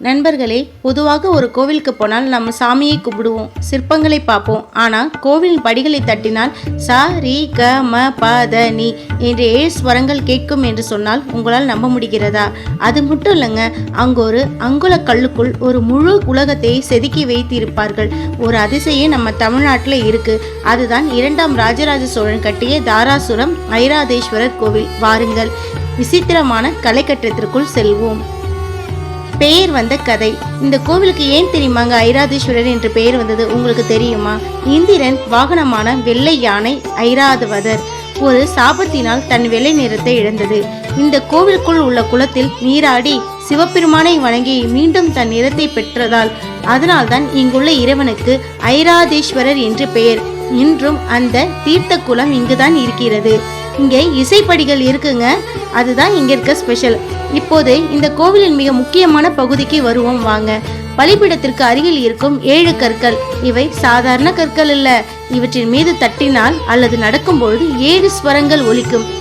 நண்பர்களே பொதுவாக ஒரு கோவிலுக்கு போனால் நம்ம சாமியை கும்பிடுவோம் சிற்பங்களை பார்ப்போம். ஆனால் கோவிலின் படிகளை தட்டினால் சா ரி க ம ப த நீ என்ற ஏழு ஸ்வரங்கள் கேட்கும் என்று சொன்னால் உங்களால் நம்ப முடிகிறதா? அது மட்டும் இல்லைங்க அங்கு ஒரு அங்குல கல்லுக்குள் ஒரு முழு உலகத்தை செதுக்கி வைத்திருப்பார்கள். ஒரு அதிசயம் நம்ம தமிழ்நாட்டில் இருக்கு. அதுதான் இரண்டாம் ராஜராஜ சோழன் கட்டிய தாராசுரம் ஐராதேஸ்வரர் கோவில். வாருங்கள் விசித்திரமான கலைக்கட்டத்திற்குள் செல்வோம். பெயர் வந்த கதை. இந்த கோவிலுக்கு ஏன் தெரியுமாங்க ஐராதீஸ்வரர் என்று பெயர் வந்தது உங்களுக்கு தெரியுமா? இந்திரன் வாகனமான வெள்ளை யானை ஐராதவதர். ஒரு சாபத்தினால் தன் வெள்ளை நிறத்தை இழந்தது. இந்த கோவிலுக்குள் உள்ள குளத்தில் நீராடி சிவபெருமானை வணங்கி மீண்டும் தன் நிறத்தை பெற்றதால் அதனால்தான் இங்குள்ள இறைவனுக்கு ஐராதேஸ்வரர் என்று பெயர். இன்றும் அந்த தீர்த்த குளம் இங்குதான் இருக்கிறது. இங்கே இசைப்படிகள் இருக்குங்க. அதுதான் இங்கே இருக்க ஸ்பெஷல் இப்போது இந்த கோவிலின் மிக முக்கியமான பகுதிக்கு வருவோம் வாங்க. பலிபீடத்திற்கு அருகில் இருக்கும் ஏழு கற்கள். இவை சாதாரண கற்கள் அல்ல. இவற்றின் மீது தட்டினால் அல்லது நடக்கும்பொழுது ஏழு ஸ்வரங்கள் ஒலிக்கும்.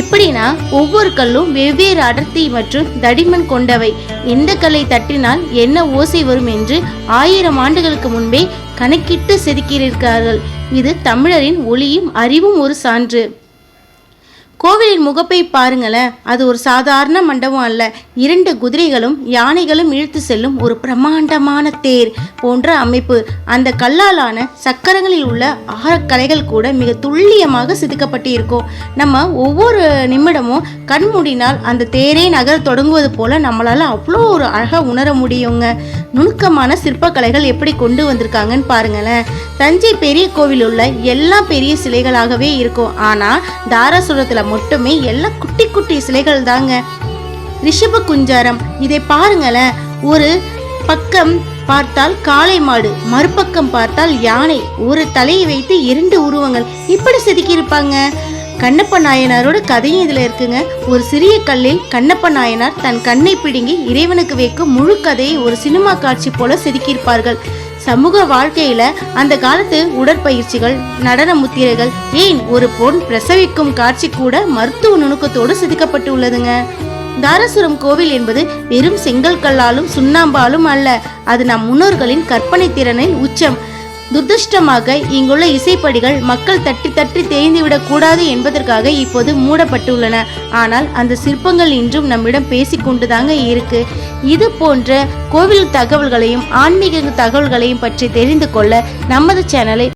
எப்படின்னா ஒவ்வொரு கல்லும் வெவ்வேறு அடர்த்தி மற்றும் தடிமன் கொண்டவை. எந்த கல்லை தட்டினால் என்ன ஓசை வரும் என்று ஆயிரம் ஆண்டுகளுக்கு முன்பே கணக்கிட்டு செதுக்கியிருக்கிறார்கள். இது தமிழரின் ஒளியும் அறிவும் ஒரு சான்று. கோவிலின் முகப்பை பாருங்களேன். அது ஒரு சாதாரண மண்டபம் அல்ல. இரண்டு குதிரைகளும் யானைகளும் இழுத்து செல்லும் ஒரு பிரம்மாண்டமான தேர் போன்ற அமைப்பு. அந்த கல்லாலான சக்கரங்களில் உள்ள ஆரக்கலைகள் கூட மிக துல்லியமாக செதுக்கப்பட்டு இருக்கும் நம்ம ஒவ்வொரு நிமிடமும் கண் மூடினால் அந்த தேரே நகர தொடங்குவது போல நம்மளால் அவ்வளோ ஒரு அழகாக உணர முடியுங்க. நுணுக்கமான சிற்பக்கலைகள் எப்படி கொண்டு வந்திருக்காங்கன்னு பாருங்களேன். தஞ்சை பெரிய கோவில் உள்ள எல்லா பெரிய சிலைகளாகவே இருக்கும். ஆனால் தாராசுரத்தில் மட்டுமே எல்லாம் குட்டி குட்டி சிலைகள் தாங்க. ரிஷப குஞ்சாரம் இதை பாருங்களேன். ஒரு பக்கம் பார்த்தால் காளை மாடு மறுபக்கம் பார்த்தால் யானை. ஒரு தலையை வைத்து இரண்டு உருவங்கள். இப்படி செதுக்கியிருப்பாங்க. கண்ணப்ப நாயனாரோட கதையும் இதில் இருக்குங்க. ஒரு சிறிய கல்லில் கண்ணப்ப நாயனார் தன் கண்ணை பிடுங்கி இறைவனுக்கு வைக்கும் முழு கதையை ஒரு சினிமா காட்சி போல செதுக்கியிருப்பார்கள். சமூக வாழ்க்கையில அந்த காலத்து உடற்பயிற்சிகள் நடன முத்திரைகள் ஏன் ஒரு பொன் பிரசவிக்கும் காட்சி கூட மருத்துவ நுணுக்கத்தோடு செதுக்கப்பட்டு உள்ளதுங்க தாராசுரம் கோவில் என்பது வெறும் செங்கல் கல்லாலும் சுண்ணாம்பாலும் அல்ல. அது நம் முன்னோர்களின் கற்பனை திறனின் உச்சம். துர்திருஷ்டமாக இங்குள்ள இசைப்படிகள் மக்கள் தட்டி தட்டி தேய்ந்துவிடக் கூடாது என்பதற்காக இப்போது மூடப்பட்டுள்ளன. ஆனால் அந்த சிற்பங்கள் இன்றும் நம்மிடம் பேசிக்கொண்டுதாங்க இருக்கு. இது போன்ற கோவில் தகவல்களையும் ஆன்மீக தகவல்களையும் பற்றி தெரிந்து கொள்ள நமது சேனலை